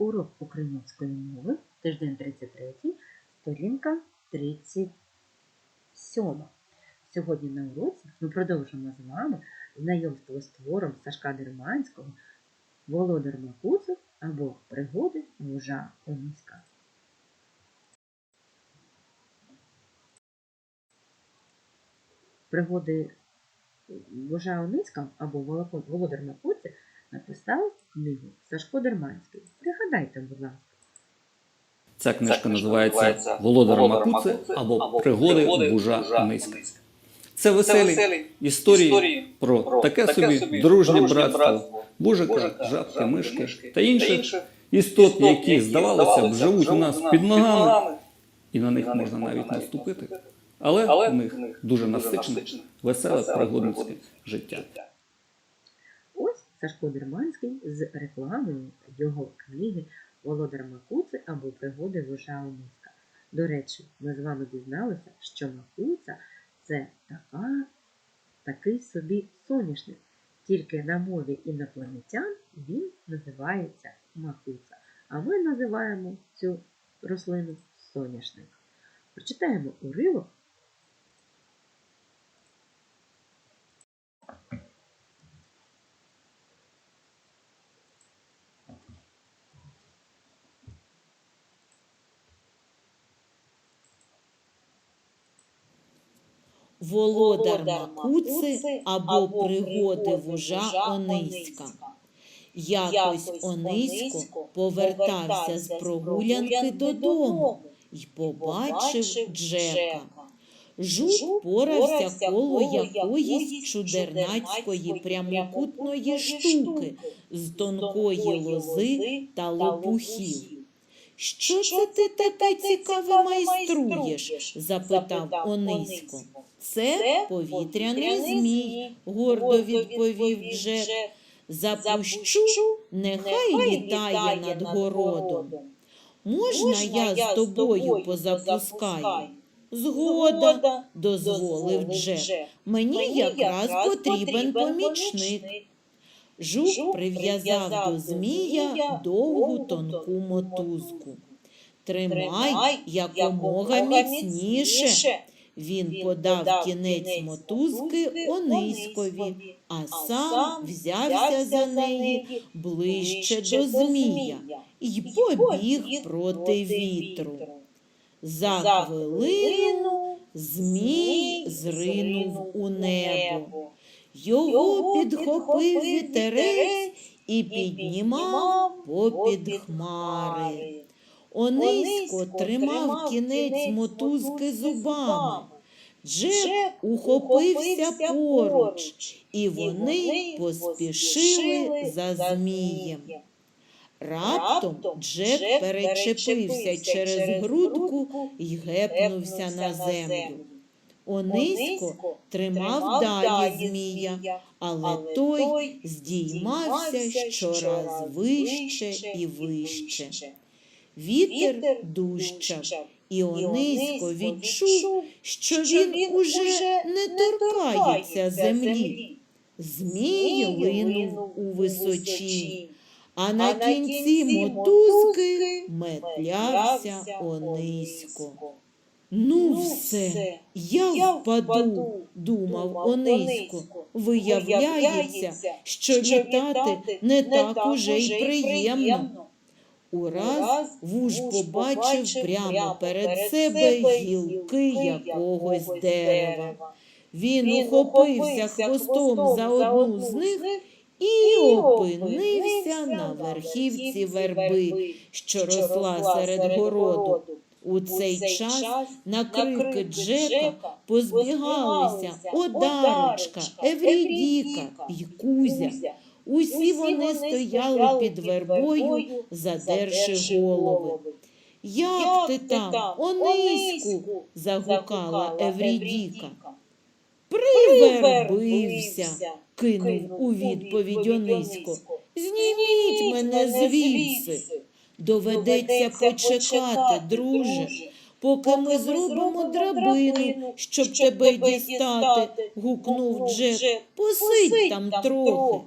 Урок української мови, тиждень 33, сторінка 37. Сьогодні на уроці ми продовжимо з вами знайомство з твором Сашка Дерманського Володар Макуцев або Пригоди вужа Оніська. Пригоди вужа Ониська або Володар Макуцев написав книгу Сашко Дерманський. Пригадайте, будь ласка. Ця книжка називається Володар Макуци або Пригоди вужа Ниська. Це веселі історії про таке собі дружнє братство бужика, жабки, мишки та інших істот, які, здавалося б, живуть у нас під ногами, і на них можна навіть наступити. Але в них дуже насичене, веселе пригодницьке життя. Сашко Дерманський з рекламою його книги Володар Макуци або Пригоди вожа Ониська. До речі, ми з вами дізналися, що Макуца це така, такий собі соняшник. Тільки на мові інопланетян він називається Макуца. А ми називаємо цю рослину соняшник. Прочитаємо уривок Володар Макуци або пригоди вужа Ониська. Якось Онисько повертався з прогулянки додому й побачив Джека. Жук порався коло якоїсь чудернацької прямокутної штуки з тонкої лози та лопухів. Що це ти таке цікаве майструєш? запитав Онисько. Це повітряний змій, гордо відповів Джек. Запущу, нехай літає над городом. Можна я з тобою позапускаю? Згода, дозволив Джек. Мені якраз потрібен помічник. Жук прив'язав до змія довгу тонку мотузку. Тримай якомога міцніше. Він подав кінець мотузки Ониськові, а сам взявся за неї ближче до змія і побіг проти вітру. За хвилину змій зринув у небо. Його підхопив вітерець і піднімав попід хмари. Онисько тримав кінець мотузки зубами. Джек ухопився поруч, і вони поспішили за змієм. Раптом Джек перечепився через грудку і гепнувся на землю. Онисько тримав далі змія, але той здіймався щораз вище і вище. Вітер дужчав, і Онисько відчув, що він уже не торкається землі. Змій линув у височі, а на кінці мотузки метлявся Онисько. Ну все, я впаду, думав Онисько. Виявляється, що літати не так уже й приємно. Ураз вуж побачив прямо перед себе гілки якогось дерева. Він ухопився хвостом за одну з них і опинився на верхівці верби, що росла серед городу. У цей час на крики Джека позбігалися Одарочка, Еврідіка й Кузя. Усі вони стояли під вербою, задерши голови. Як ти там, Ониську? загукала Еврідіка. Привербився, кинув у відповідь Онисько. Зніміть мене звідси. Доведеться почекати, друже, поки ми зробимо драбину, щоб тебе дістати, гукнув Джек. Посидь там трохи.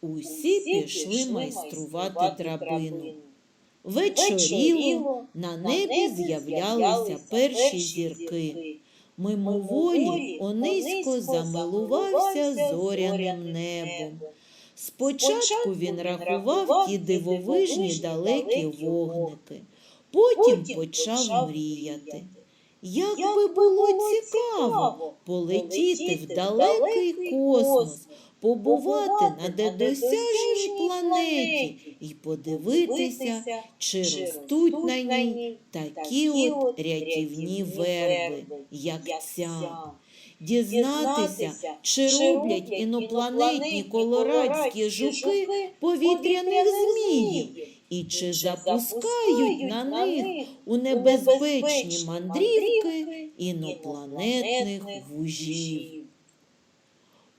Усі пішли майструвати драбину. Вечоріло, на небі з'являлися перші зірки. Мимоволі Онисько замилувався зоряним небом. Спочатку він рахував ті дивовижні далекі вогники, потім почав мріяти. Як би було цікаво полетіти в далекий космос, побувати на недосяжній планеті і подивитися, чи ростуть на ній такі от рятівні верби, як ця. Дізнатися, чи роблять інопланетні колорадські жуки повітряних зміїв, і чи запускають на них у небезпечні мандрівки інопланетних вужів.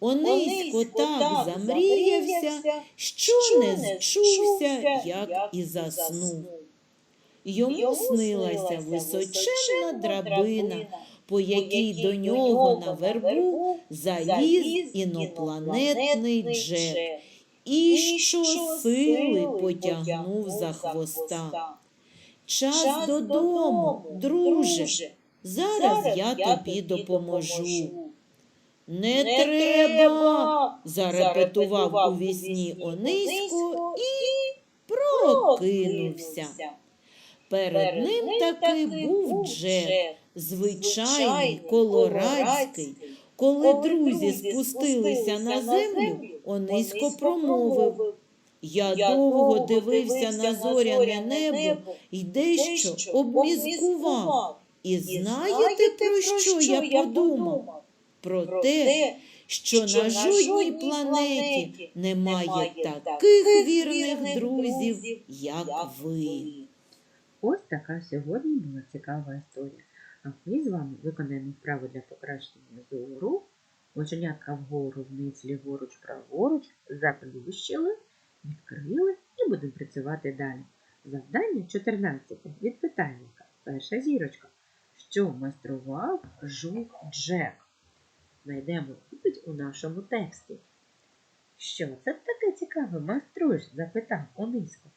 Онисько так замріявся, що не зчувся, як і заснув. Йому снилася височенна драбина, по якій до нього на вербу заліз інопланетний джек і щосили потягнув за хвоста. Час додому, друже, зараз я тобі допоможу. Не треба, зарепетував у вісні Онисько і прокинувся. Перед ним таки був Джек, звичайний, колорадський. Коли друзі спустилися на землю, Онисько промовив. Я довго дивився на зоряне небо і дещо обмізкував. І знаєте, про що я подумав? Про те, що на жодній планеті немає таких вірних друзів, як ви. Ось така сьогодні була цікава історія. А ми з вами виконаємо вправи для покращення зору. Оченятка вгору, вниз, ліворуч, праворуч, заплющили, відкрили і будемо працювати далі. Завдання 14 від питальника. Перша зірочка. Що майстрував жук Джек? Знайдемо відповідь у нашому тексті. Що це таке цікаве майструєш? запитав Онисько.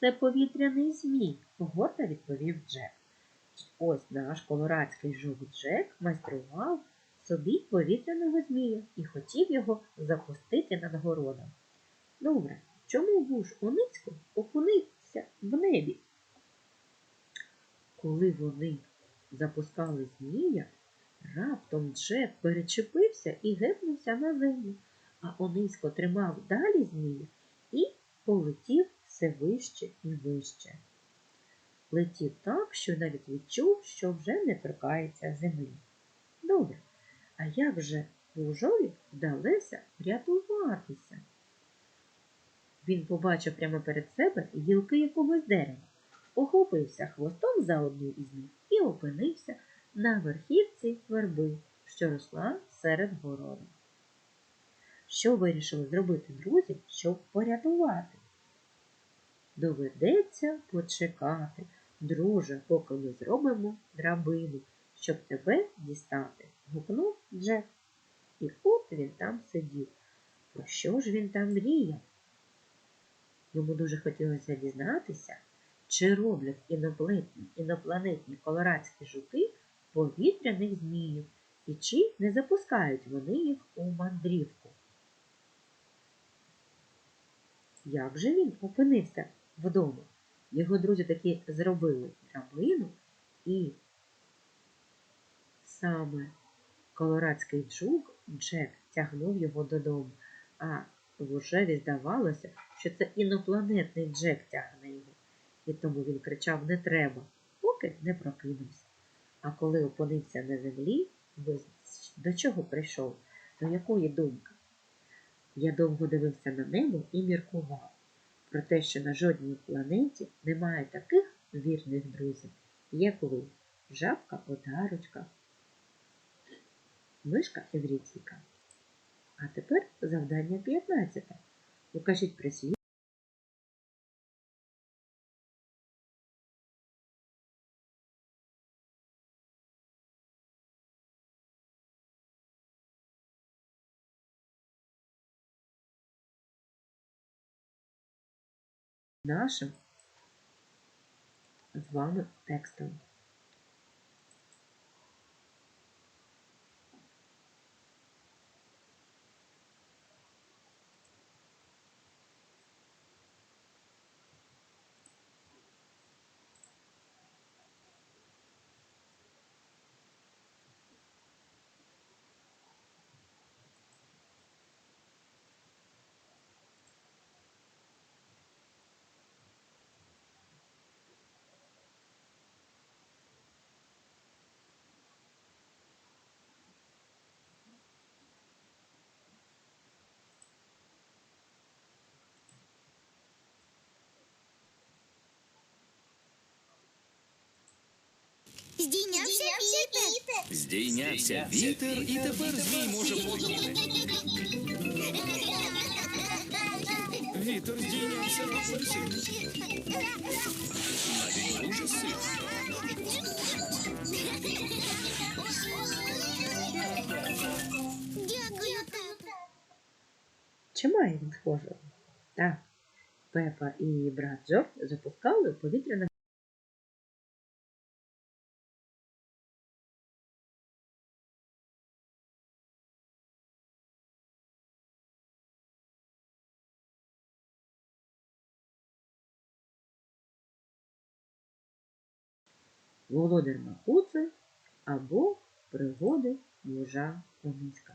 Це повітряний змій, гордо відповів Джек. Ось наш колорадський жук Джек майстрував собі повітряного змія і хотів його запустити над городом. Добре, чому вуж Оницько опинився в небі? Коли вони запускали змія, раптом Джек перечепився і гепнувся на землю, а Онисько тримав далі змія і полетів все вище і вище. Летів так, що навіть відчув, що вже не торкається землі. Добре, а як же вужові вдалося врятуватися? Він побачив прямо перед себе гілки якогось дерева, охопився хвостом за одну із них і опинився на верхівці верби, що росла серед городу. Що вирішили зробити друзі, щоб порятувати? Доведеться почекати, друже, поки ми зробимо драбину, щоб тебе дістати, гукнув Джек. І от він там сидів. Про що ж він там мріяв? Йому дуже хотілося дізнатися, чи роблять інопланетні, інопланетні колорадські жуки повітряних зміїв, і чи не запускають вони їх у мандрівку. Як же він опинився вдома? Його друзі таки зробили драбину, і саме колорадський жук Джек тягнув його додому, а вужеві здавалося, що це інопланетний Джек тягне його, і тому він кричав не треба, поки не прокинувся. А коли опинився на землі, до чого прийшов? До якої думки? Я довго дивився на небо і міркував про те, що на жодній планеті немає таких вірних друзів, як ви, жабка одарочка, мишка Еврітіка. А тепер завдання 15. Покажіть прислів. нашим з вами текстом. Здійнявся вітер, і тепер змій може полетіти. Вітер здійнявся дуже сильно. Навіть дуже сильно. Чи має він схожого? Так. Пепа і брат Джордж запускали у Володар Макуци або пригоди Їжа Ониська.